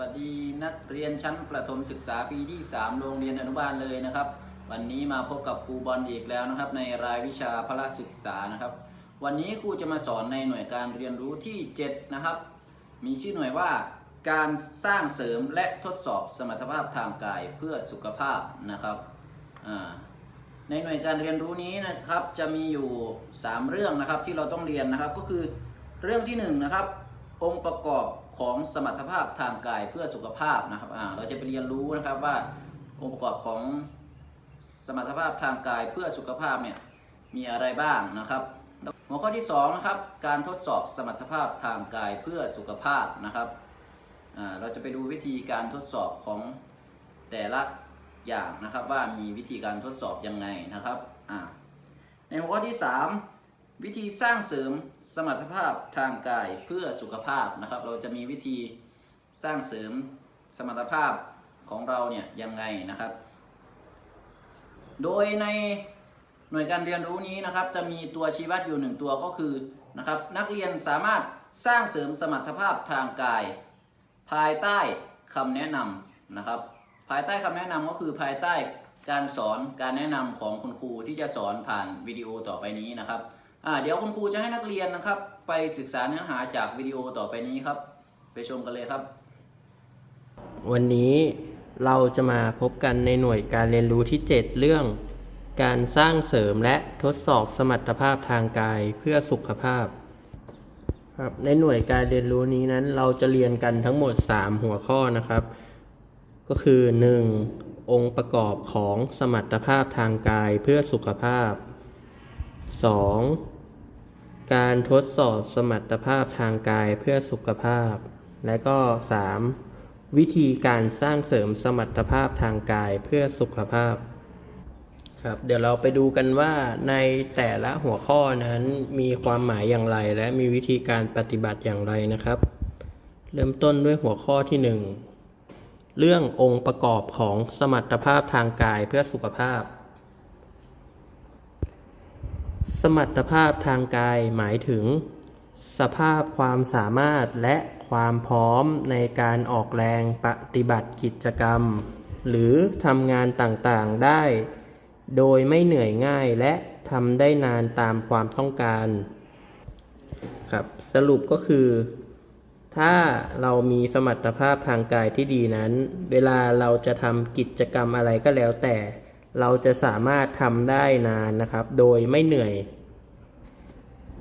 วัสดีนักเรียนชั้นประถมศึกษาปีที่ 3 โรงเรียนอนุบาลเลยนะครับ วันนี้มาพบกับครูบอลอีกแล้วนะครับ ในรายวิชาพละศึกษานะครับ วันนี้ครูจะมาสอนในหน่วยการเรียนรู้ที่ 7 นะครับ มีชื่อหน่วยว่า การสร้างเสริมและทดสอบสมรรถภาพทางกายเพื่อสุขภาพนะครับในหน่วยการเรียนรู้นี้นะครับจะมีอยู่ 3 เรื่องนะครับที่เราต้องเรียนนะครับ ก็คือเรื่องที่1นนะครับองค์ประกอบ ของสมรรถภาพทางกายเพื่อสุขภาพนะครับเราจะไปเรียนรู้นะครับว่าองค์ประกอบของสมรรถภาพทางกายเพื่อสุขภาพเนี่ยมีอะไรบ้างนะครับ หัวข้อที่2นะครับการทดสอบสมรรถภาพทางกายเพื่อสุขภาพนะครับเราจะไปดูวิธีการทดสอบของแต่ละอย่างนะครับว่ามีวิธีการทดสอบยังไงนะครับในหัวข้อที่ 3 วิธีสร้างเสริมสมรรถภาพทางกายเพื่อสุขภาพนะครับ เราจะมีวิธีสร้างเสริมสมรรถภาพของเราเนี่ยยังไงนะครับ โดยในหน่วยการเรียนรู้นี้นะครับจะมีตัวชี้วัดอยู่หนึ่งตัวก็คือนะครับนักเรียนสามารถสร้างเสริมสมรรถภาพทางกาย ภายใต้คำแนะนำนะครับ ภายใต้คำแนะนำก็คือภายใต้การสอนการแนะนำของคุณครูที่จะสอนผ่านวิดีโอต่อไปนี้นะครับ เดี๋ยวคุณครูจะให้นักเรียนนะครับ ไปศึกษาเนื้อหาจากวิดีโอต่อไปนี้ครับ ไปชมกันเลยครับ วันนี้เราจะมาพบกันในหน่วยการเรียนรู้ที่ 7 เรื่อง การสร้างเสริมและทดสอบสมรรถภาพทางกายเพื่อสุขภาพครับในหน่วยการเรียนรู้นี้นั้น เราจะเรียนกันทั้งหมด 3 หัวข้อนะครับ ก็คือ 1. องค์ประกอบของสมรรถภาพทางกายเพื่อสุขภาพ 2. การทดสอบสมรรถภาพทางกายเพื่อสุขภาพ และก็ 3. วิธีการสร้างเสริมสมรรถภาพทางกายเพื่อสุขภาพครับเดี๋ยวเราไปดูกันว่าในแต่ละหัวข้อนั้นมีความหมายอย่างไร และมีวิธีการปฏิบัติอย่างไรนะครับ เริ่มต้นด้วยหัวข้อที่ 1 เรื่ององค์ประกอบของสมรรถภาพทางกายเพื่อสุขภาพ สมรรถภาพทางกายหมายถึง สภาพความสามารถและความพร้อมในการออกแรงปฏิบัติกิจกรรม หรือทำงานต่างๆได้ โดยไม่เหนื่อยง่ายและทำได้นานตามความต้องการครับสรุปก็คือ ถ้าเรามีสมรรถภาพทางกายที่ดีนั้น เวลาเราจะทำกิจกรรมอะไรก็แล้วแต่ เราจะสามารถทำได้นานนะครับ โดยไม่เหนื่อย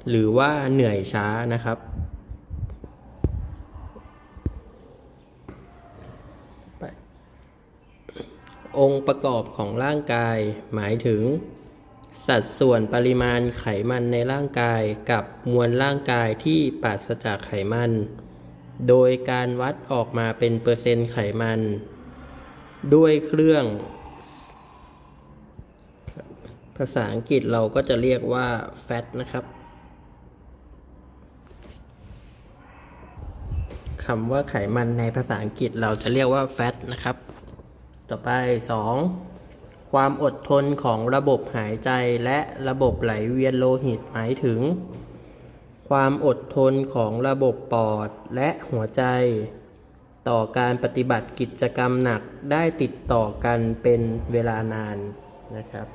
หรือว่าเหนื่อยช้านะครับ องค์ประกอบของร่างกายหมายถึง สัดส่วนปริมาณไขมันในร่างกายกับมวลร่างกายที่ปราศจากไขมัน โดยการวัดออกมาเป็นเปอร์เซ็นต์ไขมัน ด้วยเครื่อง ภาษาอังกฤษเราก็จะเรียกว่า fat นะครับคำว่าไขมันในภาษาอังกฤษเราจะเรียกว่า fat นะครับ ต่อไป 2. ความอดทนของระบบหายใจและระบบไหลเวียนโลหิตหมายถึง ความอดทนของระบบปอดและหัวใจ ต่อการปฏิบัติกิจกรรมหนักได้ติดต่อกันเป็นเวลานานนะครับ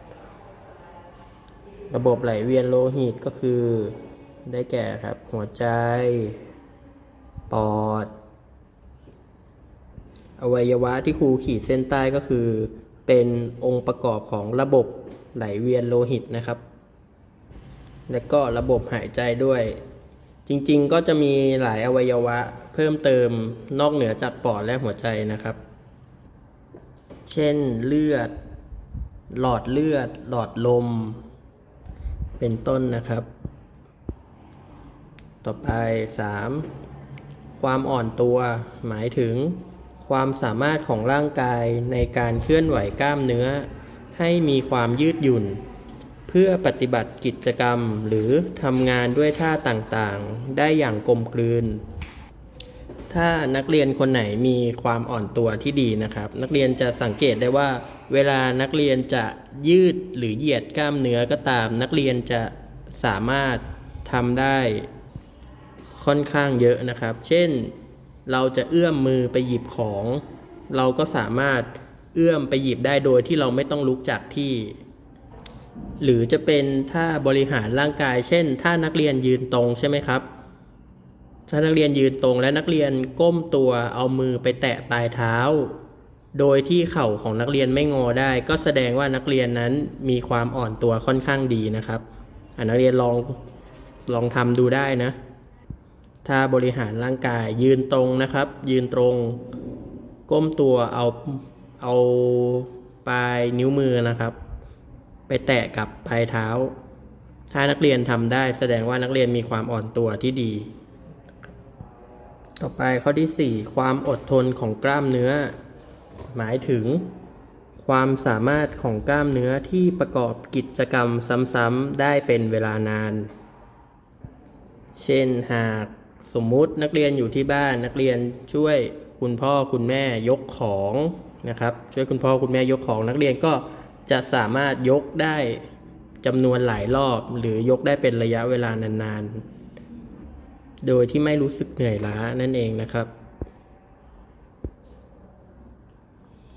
ระบบไหลเวียนโลหิตก็คือ ได้แก่ครับ หัวใจ ปอด อวัยวะที่ครูขีดเส้นใต้ก็คือ เป็นองค์ประกอบของระบบไหลเวียนโลหิตนะครับ และก็ระบบหายใจด้วย จริงๆก็จะมีหลายอวัยวะเพิ่มเติมนอกเหนือจากปอดและหัวใจนะครับ เช่นเลือด หลอดเลือด หลอดลม เป็นต้นนะครับ ต่อไป 3. ความอ่อนตัวหมายถึง ความสามารถของร่างกายในการเคลื่อนไหวกล้ามเนื้อ ให้มีความยืดหยุ่น เพื่อปฏิบัติกิจกรรมหรือทำงานด้วยท่าต่างๆ ได้อย่างกลมกลืน ถ้านักเรียนคนไหนมีความอ่อนตัวที่ดีนะครับ นักเรียนจะสังเกตได้ว่า เวลานักเรียนจะยืดหรือเหยียดกล้ามเนื้อก็ตาม นักเรียนจะสามารถทำได้ค่อนข้างเยอะนะครับ เช่นเราจะเอื้อมมือไปหยิบของ เราก็สามารถเอื้อมไปหยิบได้โดยที่เราไม่ต้องลุกจากที่ หรือจะเป็นท่าบริหารร่างกาย เช่น ถ้านักเรียนยืนตรงใช่ไหมครับ ถ้านักเรียนยืนตรงและนักเรียนก้มตัวเอามือไปแตะปลายเท้า โดยที่เข่าของนักเรียนไม่งอได้ ก็แสดงว่านักเรียนนั้นมีความอ่อนตัวค่อนข้างดีนะครับอนักเรียนลองลองทำดูได้นะถ้าบริหารร่างกายยืนตรงนะครับ ยืนตรง ก้มตัวเอาเอาปลายนิ้วมือนะครับ ไปแตะกับปลายเท้า ถ้านักเรียนทำได้แสดงว่านักเรียนมีความอ่อนตัวที่ดี ต่อไปข้อที่ 4 ความอดทนของกล้ามเนื้อ หมายถึง ความสามารถของกล้ามเนื้อที่ประกอบกิจกรรมซ้ำๆได้เป็นเวลานาน เช่นหากสมมุตินักเรียนอยู่ที่บ้านนักเรียนช่วยคุณพ่อคุณแม่ยกของนะครับ ช่วยคุณพ่อคุณแม่ยกของนักเรียนก็จะสามารถยกได้จำนวนหลายรอบ หรือยกได้เป็นระยะเวลานานๆ โดยที่ไม่รู้สึกเหนื่อยล้านั่นเองนะครับ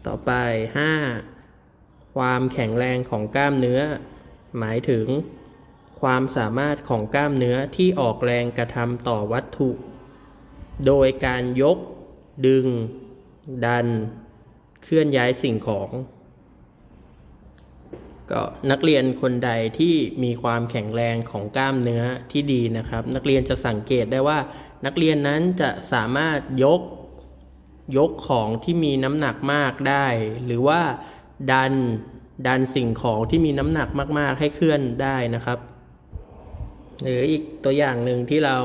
ต่อไป 5. ความแข็งแรงของกล้ามเนื้อ หมายถึง ความสามารถของกล้ามเนื้อที่ออกแรงกระทำต่อวัตถุ โดยการยก ดึง ดัน เคลื่อนย้ายสิ่งของ ก็นักเรียนคนใดที่มีความแข็งแรงของกล้ามเนื้อที่ดีนะครับ นักเรียนจะสังเกตได้ว่า นักเรียนนั้นจะสามารถยก ยกของที่มีน้ำหนักมากได้ หรือว่าดันดันสิ่งของที่มีน้ำหนักมาก ๆ ให้เคลื่อนได้นะครับ หรืออีกตัวอย่างหนึ่งที่เรา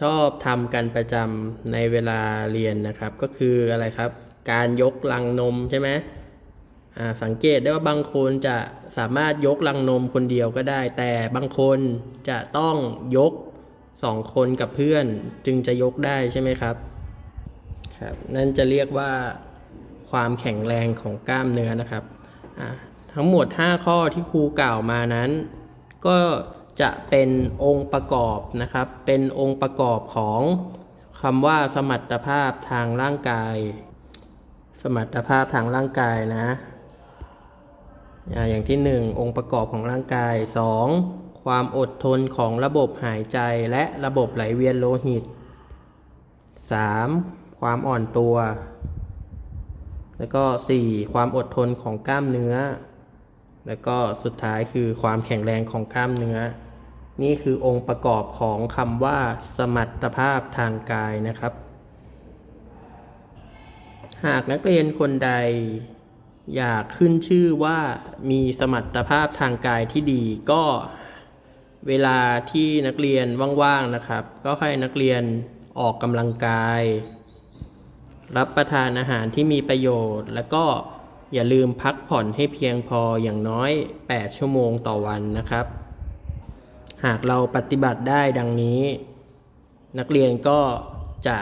ชอบทำกันประจำในเวลาเรียนนะครับ ก็คืออะไรครับ การยกลังนมใช่ไหมอ่าสังเกตได้ว่าบางคนจะสามารถยกลังนมคนเดียวก็ได้ แต่บางคนจะต้องยกสองคนกับเพื่อนจึงจะยกได้ใช่ไหมครับ ครับนั่นจะเรียกว่าความแข็งแรงของกล้ามเนื้อนะครับทั้งหมด 5 ข้อที่ครูกล่าวมานั้น ก็จะเป็นองค์ประกอบนะครับ เป็นองค์ประกอบของคำว่าสมรรถภาพทางร่างกาย สมรรถภาพทางร่างกายนะอ่าอย่างที่ 1 องค์ประกอบของร่างกาย 2. ความอดทนของระบบหายใจและระบบไหลเวียนโลหิต 3. ความอ่อนตัว แล้วก็ 4. ความอดทนของกล้ามเนื้อ แล้วก็สุดท้ายคือความแข็งแรงของกล้ามเนื้อ นี่คือองค์ประกอบของคำว่า สมรรถภาพทางกายนะครับ หากนักเรียนคนใดอยากขึ้นชื่อว่ามีสมรรถภาพทางกายที่ดีก็เวลาที่นักเรียนว่างๆนะครับ ก็ให้นักเรียนออกกำลังกาย รับประทานอาหารที่มีประโยชน์ แล้วก็อย่าลืมพักผ่อนให้เพียงพออย่างน้อย 8 ชั่วโมงต่อวันนะครับ หากเราปฏิบัติได้ดังนี้ นักเรียนก็จะ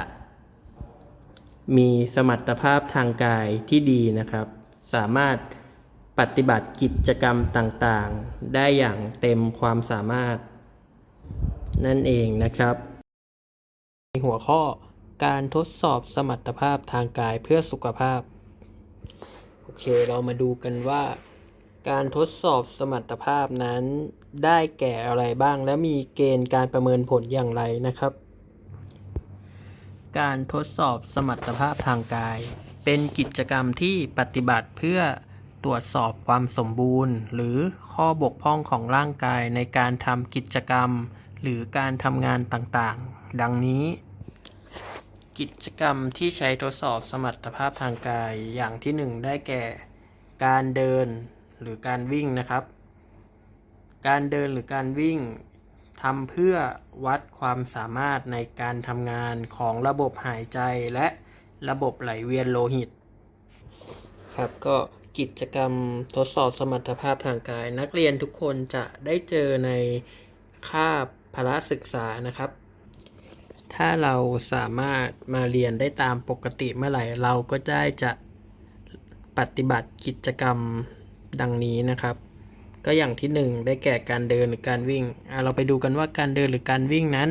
มีสมรรถภาพทางกายที่ดีนะครับ สามารถปฏิบัติกิจกรรมต่างๆ ได้อย่างเต็มความสามารถ นั่นเองนะครับ ในหัวข้อ การทดสอบสมรรถภาพทางกายเพื่อสุขภาพ โอเค เรามาดูกันว่า การทดสอบสมรรถภาพนั้นได้แก่อะไรบ้าง และมีเกณฑ์การประเมินผลอย่างไรนะครับ การทดสอบสมรรถภาพทางกาย เป็นกิจกรรมที่ปฏิบัติเพื่อตรวจสอบความสมบูรณ์ หรือข้อบกพร่องของร่างกายในการทำกิจกรรม หรือการทำงานต่างๆ ดังนี้ กิจกรรมที่ใช้ทดสอบสมรรถภาพทางกายอย่างที่หนึ่งได้แก่ การเดินหรือการวิ่งนะครับ การเดินหรือการวิ่งทำเพื่อวัดความสามารถในการทำงานของระบบหายใจและระบบไหลเวียนโลหิต ครับก็กิจกรรมทดสอบสมรรถภาพทางกาย นักเรียนทุกคนจะได้เจอในคาบพละศึกษานะครับ ถ้าเราสามารถมาเรียนได้ตามปกติเมื่อไหร่ เราก็ได้จะปฏิบัติกิจกรรมดังนี้นะครับ ก็อย่างที่หนึ่งได้แก่การเดินหรือการวิ่ง เราไปดูกันว่าการเดินหรือการวิ่งนั้น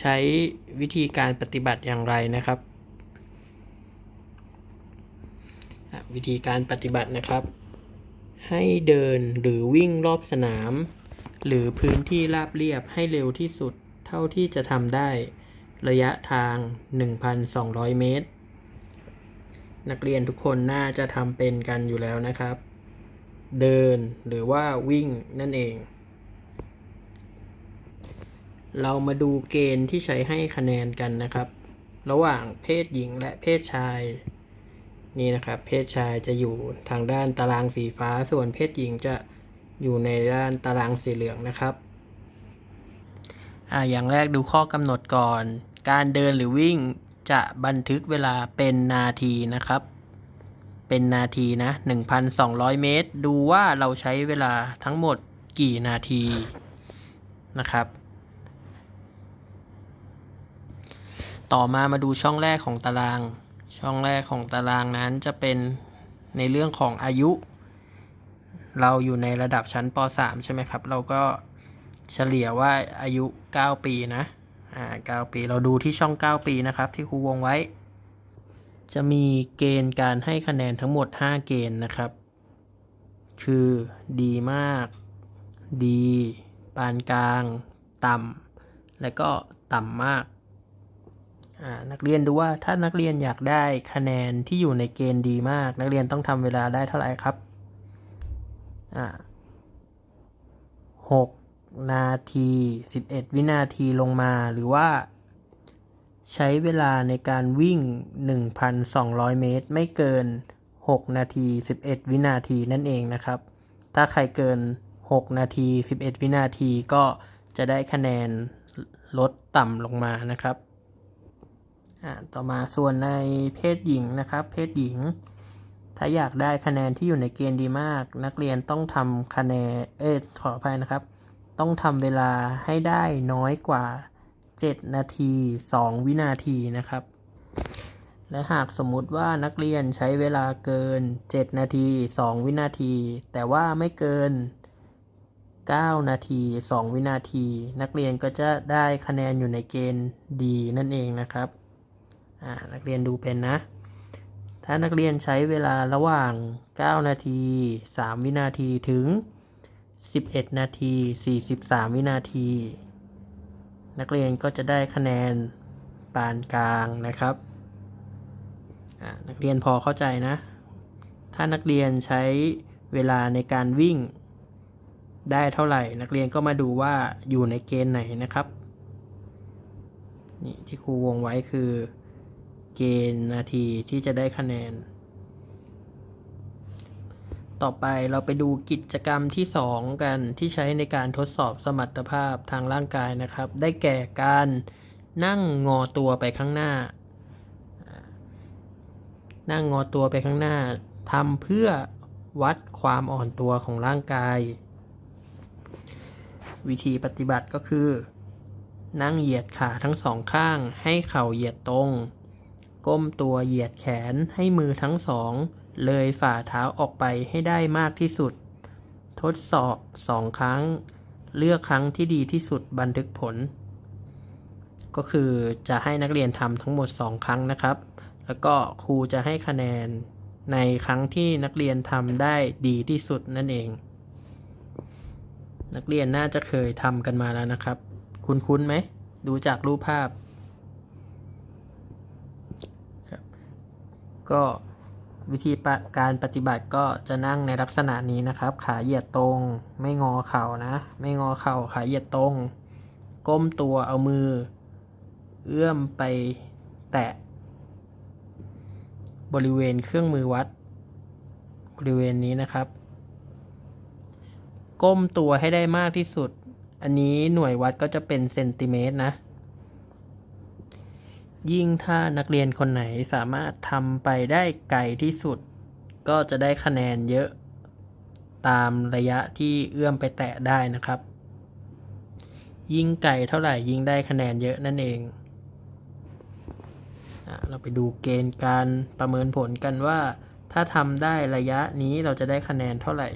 ใช้วิธีการปฏิบัติอย่างไรนะครับ วิธีการปฏิบัตินะครับ ให้เดินหรือวิ่งรอบสนาม หรือพื้นที่ราบเรียบให้เร็วที่สุดเท่าที่จะทำได้ ระยะทาง 1,200 เมตร นักเรียนทุกคนน่าจะทำเป็นกันอยู่แล้วนะครับ เดินหรือว่าวิ่งนั่นเอง เรามาดูเกณฑ์ที่ใช้ให้คะแนนกันนะครับ ระหว่างเพศหญิงและเพศชายนี่นะครับ เพศชายจะอยู่ทางด้านตารางสีฟ้า ส่วนเพศหญิงจะอยู่ในด้านตารางสีเหลืองนะครับ อ่าอย่างแรกดูข้อกำหนดก่อน การเดินหรือวิ่งจะบันทึกเวลาเป็นนาทีนะครับ เป็นนาทีนะ 1,200 เมตร ดูว่าเราใช้เวลาทั้งหมดกี่นาทีนะครับ ต่อมามาดูช่องแรกของตาราง ช่องแรกของตารางนั้นจะเป็นในเรื่องของอายุ เราอยู่ในระดับชั้นป .3 ใช่ไหมครับ เราก็เฉลี่ยว่าอายุ 9 ปีนะ อ่า9ปี เราดูที่ช่อง 9 ปีนะครับ ที่ครูวงไว้ จะมีเกณฑ์การให้คะแนนทั้งหมด 5 เกณฑ์นะครับ คือดีมาก ดี ปานกลาง ต่ำ และก็ต่ำมากอ่านักเรียนดูว่าถ้านักเรียนอยากได้คะแนนที่อยู่ในเกณฑ์ดีมาก นักเรียนต้องทำเวลาได้เท่าไหร่ครับอ่าหก นาทีสิบเอ็ดวินาทีลงมาหรือว่า ใช้เวลาในการวิ่ง 1,200 เมตร ไม่เกิน 6 นาที 11 วินาทีนั่นเองนะครับ ถ้าใครเกิน 6 นาที 11 วินาทีก็จะได้คะแนนลดต่ำลงมานะครับต่อมาส่วนในเพศหญิงนะครับ เพศหญิง ถ้าอยากได้คะแนนที่อยู่ในเกณฑ์ดีมาก นักเรียนต้องทำคะแนนเอ๊ะขออภัยนะครับ ต้องทำเวลาให้ได้น้อยกว่า 7 นาที 2 วินาทีนะครับ และหากสมมุติว่านักเรียนใช้เวลาเกิน 7 นาที 2 วินาที แต่ว่าไม่เกิน 9 นาที 2 วินาที นักเรียนก็จะได้คะแนนอยู่ในเกณฑ์ดีนั่นเองนะครับนักเรียนดูเป็นนะ ถ้านักเรียนใช้เวลาระหว่าง 9 นาที 3 วินาทีถึง 11 นาที 43 วินาที นักเรียนก็จะได้คะแนนปานกลางนะครับ นักเรียนพอเข้าใจนะ ถ้านักเรียนใช้เวลาในการวิ่งได้เท่าไหร่ นักเรียนก็มาดูว่าอยู่ในเกณฑ์ไหนนะครับนี่ที่ครูวงไว้คือ เกณฑ์นาทีที่จะได้คะแนน ต่อไปเราไปดูกิจกรรมที่ 2 กันที่ใช้ในการทดสอบสมรรถภาพทางร่างกายนะครับ ได้แก่การนั่งงอตัวไปข้างหน้า นั่งงอตัวไปข้างหน้าทำเพื่อวัดความอ่อนตัวของร่างกาย วิธีปฏิบัติก็คือ นั่งเหยียดขาทั้งสองข้าง ให้เข่าเหยียดตรง ก้มตัวเหยียดแขนให้มือทั้งสอง เลยฝ่าเท้าออกไปให้ได้มากที่สุด ทดสอบสองครั้ง เลือกครั้งที่ดีที่สุดบันทึกผล ก็คือจะให้นักเรียนทำทั้งหมด 2 ครั้งนะครับ แล้วก็ครูจะให้คะแนนในครั้งที่นักเรียนทำได้ดีที่สุดนั่นเอง นักเรียนน่าจะเคยทำกันมาแล้วนะครับ คุ้นๆไหม ดูจากรูปภาพ ครับ ก็ วิธีการปฏิบัติก็จะนั่งในลักษณะนี้นะครับ ขาเหยียดตรง ไม่งอเข่านะ ไม่งอเข่าขาเหยียดตรง ก้มตัวเอามือ เอื้อมไปแตะ บริเวณเครื่องมือวัด บริเวณนี้นะครับ ก้มตัวให้ได้มากที่สุด อันนี้หน่วยวัดก็จะเป็นเซนติเมตรนะ ยิ่งถ้านักเรียนคนไหนสามารถทำไปได้ไกลที่สุด ก็จะได้คะแนนเยอะตามระยะที่เอื้อมไปแตะได้นะครับ ยิ่งไกลเท่าไหร่ยิ่งได้คะแนนเยอะนั่นเองเราไปดูเกณฑ์การประเมินผลกันว่า ถ้าทำได้ระยะนี้เราจะได้คะแนนเท่าไหร่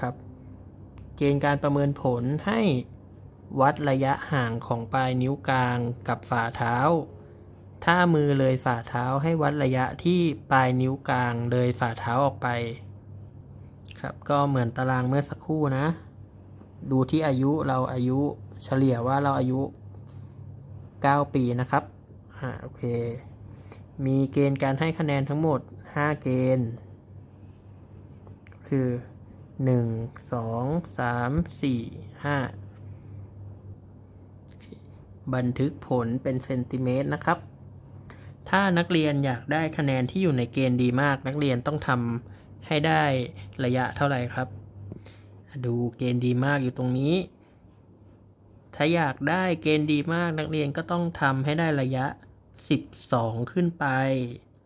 ครับ เกณฑ์การประเมินผลให้ วัดระยะห่างของปลายนิ้วกลางกับฝ่าเท้า ถ้ามือเลยฝ่าเท้าให้วัดระยะที่ปลายนิ้วกลางเลยฝ่าเท้าออกไป ครับก็เหมือนตารางเมื่อสักครู่นะ ดูที่อายุเราอายุเฉลี่ยว่าเราอายุ 9 ปีนะครับอ่าโอเค มีเกณฑ์การให้คะแนนทั้งหมด 5 เกณฑ์ คือ 1 2 3 4 5 บันทึกผลเป็นเซนติเมตรนะครับ ถ้านักเรียนอยากได้คะแนนที่อยู่ในเกณฑ์ดีมาก นักเรียนต้องทำให้ได้ระยะเท่าไหร่ครับ ดูเกณฑ์ดีมากอยู่ตรงนี้ ถ้าอยากได้เกณฑ์ดีมากนักเรียนก็ต้องทำให้ได้ระยะ 12 ขึ้นไป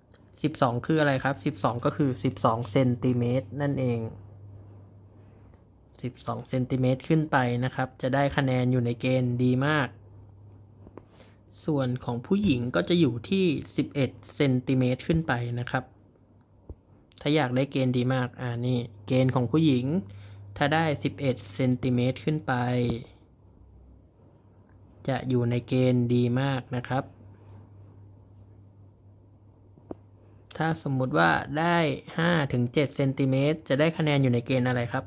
12 คืออะไรครับ 12 ก็คือ 12เซนติเมตรนั่นเอง12เซนติเมตรขึ้นไปนะครับ จะได้คะแนนอยู่ในเกณฑ์ดีมาก ส่วนของผู้หญิงก็จะอยู่ที่ 11เซนติเมตรขึ้นไปนะครับ ถ้าอยากได้เกณฑ์ดีมาก อ่านี่ เกณฑ์ของผู้หญิง ถ้าได้ 11เซนติเมตรขึ้นไป จะอยู่ในเกณฑ์ดีมากนะครับ ถ้าสมมุติว่าได้5ถึง7เซนติเมตรจะได้คะแนนอยู่ในเกณฑ์อะไรครับ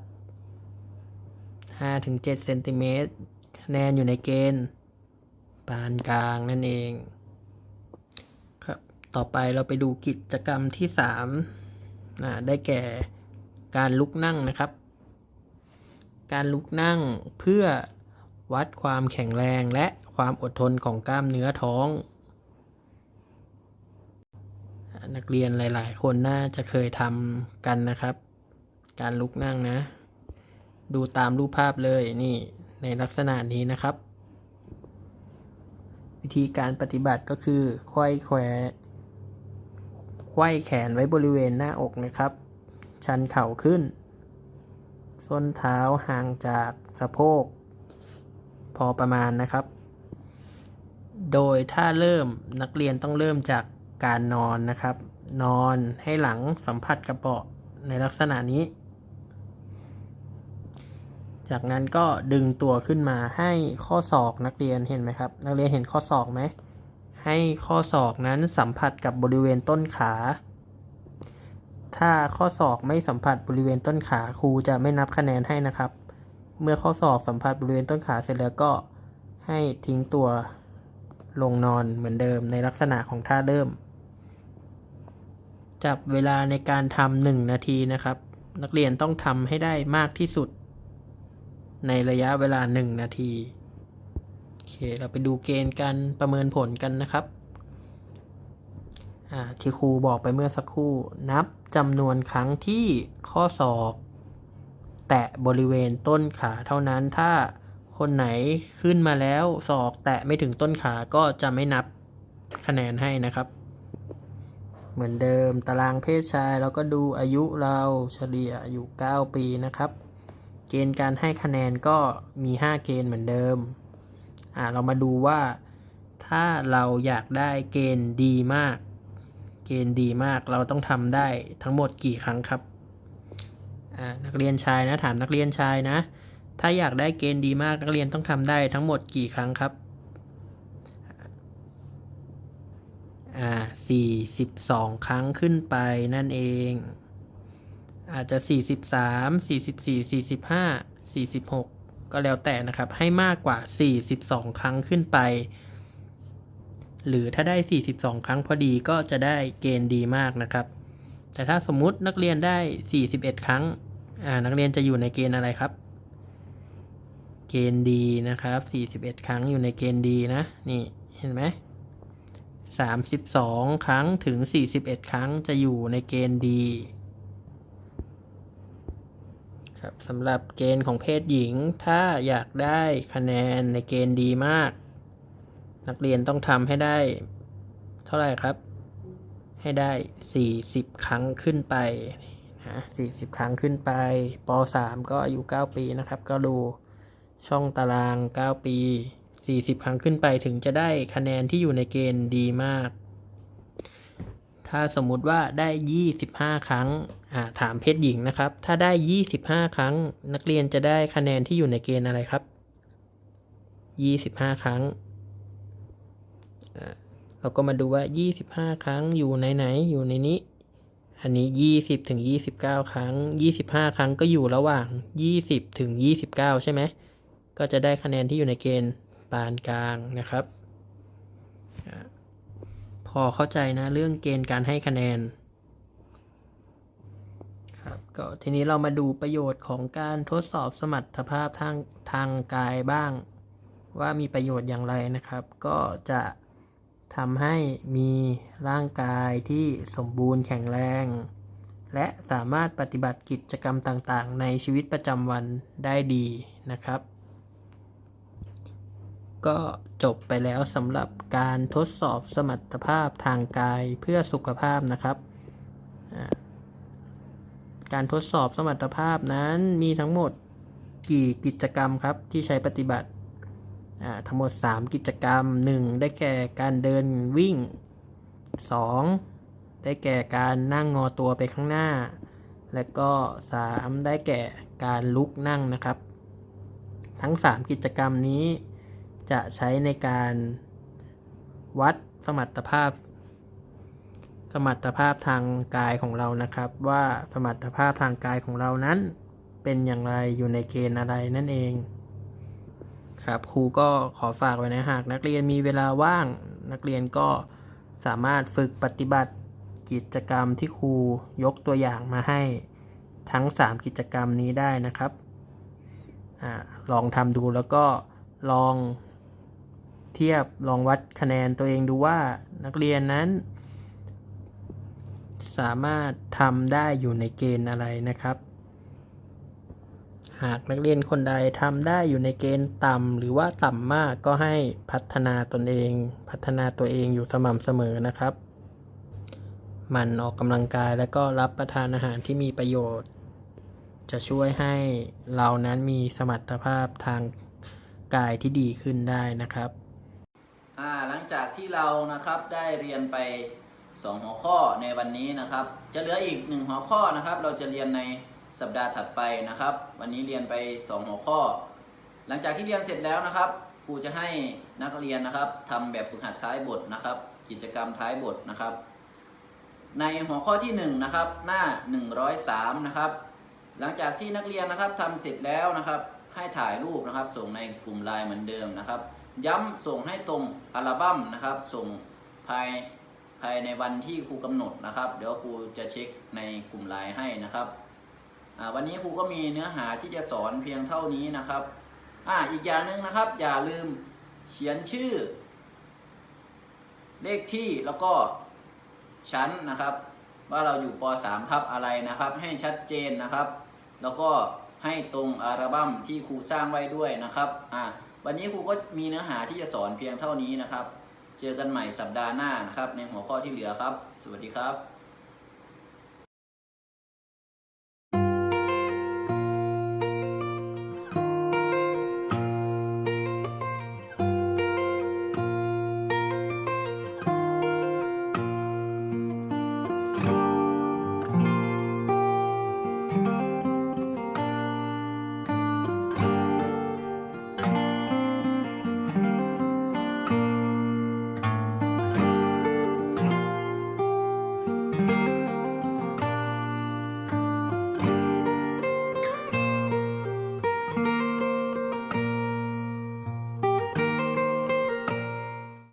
5ถึง7เซนติเมตรคะแนนอยู่ในเกณฑ์ ปานกลางนั่นเองครับ ต่อไปเราไปดูกิจกรรมที่3นะได้แก่การลุกนั่งนะครับ การลุกนั่งเพื่อวัดความแข็งแรงและความอดทนของกล้ามเนื้อท้อง นักเรียนหลาย ๆ คนน่าจะเคยทำกันนะครับ การลุกนั่งนะ ดูตามรูปภาพเลยนี่ในลักษณะนี้นะครับ วิธีการปฏิบัติก็คือควยแขวไขว้แขนไว้บริเวณหน้าอกนะครับ ชันเข่าขึ้น ส้นเท้าห่างจากสะโพก พอประมาณนะครับ โดยถ้าเริ่มนักเรียนต้องเริ่มจากการนอนนะครับ นอนให้หลังสัมผัสกับเบาะในลักษณะนี้ จากนั้นก็ดึงตัวขึ้นมาให้ข้อศอกนักเรียนเห็นไหมครับ นักเรียนเห็นข้อศอกไหม ให้ข้อศอกนั้นสัมผัสกับบริเวณต้นขา ถ้าข้อศอกไม่สัมผัสบริเวณต้นขาครูจะไม่นับคะแนนให้นะครับ เมื่อข้อศอกสัมผัสบริเวณต้นขาเสร็จแล้วก็ให้ทิ้งตัวลงนอนเหมือนเดิมในลักษณะของท่าเริ่ม จับเวลาในการทำหนึ่งนาทีนะครับ นักเรียนต้องทำให้ได้มากที่สุด ในระยะเวลาหนึ่งนาที โอเค เราไปดูเกณฑ์การประเมินผลกันนะครับ ที่ครูบอกไปเมื่อสักครู่ นับจำนวนครั้งที่ข้อศอก แตะบริเวณต้นขาเท่านั้น ถ้าคนไหนขึ้นมาแล้วศอก แตะไม่ถึงต้นขาก็จะไม่นับคะแนนให้นะครับ เหมือนเดิมตารางเพศชายเราก็ดูอายุเราเฉลี่ยอายุ9ปีนะครับ เกณฑ์การให้คะแนนก็มี 5 เกณฑ์เหมือนเดิม อ่า เรามาดูว่าถ้าเราอยากได้เกณฑ์ดีมาก เกณฑ์ดีมาก เราต้องทำได้ทั้งหมดกี่ครั้งครับ อ่า นักเรียนชายนะ ถามนักเรียนชายนะ ถ้าอยากได้เกณฑ์ดีมาก นักเรียนต้องทำได้ทั้งหมดกี่ครั้งครับ อ่าสี่สิบสองครั้งขึ้นไปนั่นเอง อาจจะสี่สิบสามสี่สิบสี่สี่สิบห้าสี่สิบหกก็แล้วแต่นะครับ ให้มากกว่าสี่สิบสองครั้งขึ้นไป หรือถ้าได้สี่สิบสองครั้งพอดีก็จะได้เกณฑ์ดีมากนะครับ แต่ถ้าสมมุตินักเรียนได้สี่สิบเอ็ดครั้งนักเรียนจะอยู่ในเกณฑ์อะไรครับ เกณฑ์ดีนะครับสี่สิบเอ็ดครั้งอยู่ในเกณฑ์ดีนะ นี่เห็นไหม32 ครั้งถึง 41 ครั้งจะอยู่ในเกณฑ์ดี ครับสำหรับเกณฑ์ของเพศหญิง ถ้าอยากได้คะแนนในเกณฑ์ดีมาก นักเรียนต้องทำให้ได้ เท่าไหร่ครับ ให้ได้ 40 ครั้งขึ้นไปนะ40 ครั้งขึ้นไปป .3 ก็อายุ 9 ปีนะครับ ก็ดูช่องตาราง 9 ปี 40 ครั้งขึ้นไปถึงจะได้คะแนนที่อยู่ในเกณฑ์ดีมาก ถ้าสมมุติว่าได้ 25 ครั้ง ถามเพศหญิงนะครับ ถ้าได้ 25 ครั้ง นักเรียนจะได้คะแนนที่อยู่ในเกณฑ์อะไรครับยี่สิบห้าครั้ง เราก็มาดูว่ายี่สิบห้าครั้งอยู่ในไหน อยู่ในนี้ อันนี้ยี่สิบถึงยี่สิบเก้าครั้งยี่สิบห้าครั้งก็อยู่ระหว่างยี่สิบถึงยี่สิบเก้าใช่ไหม ก็จะได้คะแนนที่อยู่ในเกณฑ์ปานกลางนะครับ พอเข้าใจนะเรื่องเกณฑ์การให้คะแนน ก็ทีนี้เรามาดูประโยชน์ของการทดสอบสมรรถภาพทางทางกายบ้าง ว่ามีประโยชน์อย่างไรนะครับ ก็จะทำให้มีร่างกายที่สมบูรณ์แข็งแรง และสามารถปฏิบัติกิจกรรมต่างๆ ในชีวิตประจำวันได้ดีนะครับ ก็จบไปแล้วสำหรับการทดสอบสมรรถภาพทางกายเพื่อสุขภาพนะครับ การทดสอบสมรรถภาพนั้นมีทั้งหมดกี่กิจกรรมครับที่ใช้ปฏิบัติทั้งหมด 3 กิจกรรม 1 ได้แก่การเดินวิ่ง 2 ได้แก่การนั่งงอตัวไปข้างหน้า และก็ 3 ได้แก่การลุกนั่งนะครับ ทั้ง 3 กิจกรรมนี้จะใช้ในการวัดสมรรถภาพ มรรถภาพทางกายของเรานะครับ ว่าสมรรถภาพทางกายของเรานั้นเป็นอย่างไรอยู่ในเกณฑ์อะไรนั่นเอง ครับครูก็ขอฝากไว้นะหาก นักเรียนมีเวลาว่าง นักเรียนก็สามารถฝึกปฏิบัติกิจกรรมที่ครูยกตัวอย่างมาให้ทั้ง 3 กิจกรรมนี้ได้นะครับอลองทำดูแล้วก็ลองเทียบลองวัดคะแนนตัวเองดูว่านักเรียนนั้น สามารถทำได้อยู่ในเกณฑ์อะไรนะครับ หากนักเรียนคนใดทำได้อยู่ในเกณฑ์ต่ำหรือว่าต่ำมากก็ให้พัฒนาตนเอง พัฒนาตัวเองอยู่สม่ำเสมอนะครับหมันออกกำลังกายแล้วก็รับประทานอาหารที่มีประโยชน์ จะช่วยให้เรานั้นมีสมรรถภาพทางกายที่ดีขึ้นได้นะครับหลังจากที่เรานะครับได้เรียนไป 2 หัวข้อในวันนี้นะครับ จะเหลืออีก 1 หัวข้อนะครับ เราจะเรียนในสัปดาห์ถัดไปนะครับ วันนี้เรียนไป 2 หัวข้อ หลังจากที่เรียนเสร็จแล้วนะครับครูจะให้นักเรียนนะครับทำแบบฝึกหัดท้ายบทนะครับ กิจกรรมท้ายบทนะครับ ในหัวข้อที่1นะครับหน้า 103นะครับหลังจากที่นักเรียนนะครับทำเสร็จแล้วนะครับ ให้ถ่ายรูปนะครับ ส่งในกลุ่มไลน์เหมือนเดิมนะครับ ย้ำส่งให้ตรงอัลบั้มนะครับ ส่งภาย ภายในวันที่ครูกำหนดนะครับ เดี๋ยวครูจะเช็คในกลุ่มไลน์ให้นะครับวันนี้ครูก็มีเนื้อหาที่จะสอนเพียงเท่านี้นะครับอ่าอีกอย่างหนึ่งนะครับ อย่าลืมเขียนชื่อ เลขที่แล้วก็ชั้นนะครับ ว่าเราอยู่ป .3 ทับอะไรนะครับ ให้ชัดเจนนะครับ แล้วก็ให้ตรงอัลบั้มที่ครูสร้างไว้ด้วยนะครับอ่าวันนี้ครูก็มีเนื้อหาที่จะสอนเพียงเท่านี้นะครับ เจอกันใหม่สัปดาห์หน้านะครับ ในหัวข้อที่เหลือครับ สวัสดีครับ